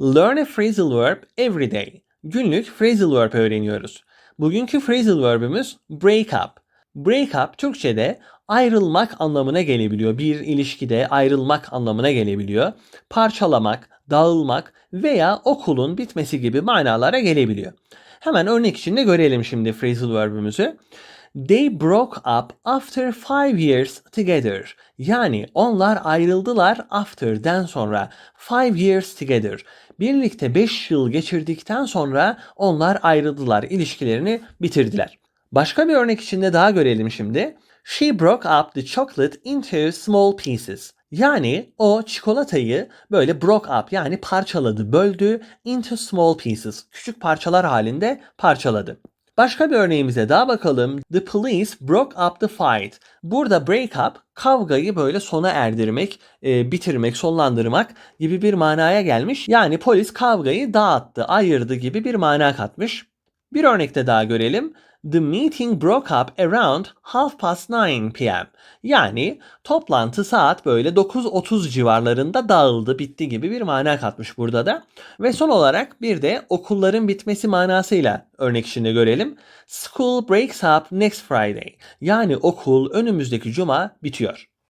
Learn a phrasal verb every day. Günlük phrasal verb öğreniyoruz. Bugünkü phrasal verbimiz break up. Break up Türkçe'de ayrılmak anlamına gelebiliyor. Bir ilişkide ayrılmak anlamına gelebiliyor. Parçalamak, dağılmak veya okulun bitmesi gibi manalara gelebiliyor. Hemen örnek içinde görelim şimdi phrasal verbimizi. They broke up after five years together. Yani onlar ayrıldılar after'den sonra. Five years together. Birlikte 5 yıl geçirdikten sonra onlar ayrıldılar. ilişkilerini bitirdiler. Başka bir örnek içinde daha görelim şimdi. She broke up the chocolate into small pieces. Yani o çikolatayı böyle broke up yani parçaladı, böldü into small pieces. Küçük parçalar halinde parçaladı. Başka bir örneğimize daha bakalım. The police broke up the fight. Burada break up kavgayı böyle sona erdirmek, e, bitirmek, sonlandırmak gibi bir manaya gelmiş. Yani polis kavgayı dağıttı, ayırdı gibi bir mana katmış. Bir örnekte daha görelim. The meeting broke up around half past 9 p.m. Yani toplantı saat böyle 9.30 civarlarında dağıldı, bitti gibi bir mana katmış burada da. Ve son olarak bir de okulların bitmesi manasıyla örnek içinde görelim. School breaks up next Friday. Yani okul önümüzdeki cuma bitiyor.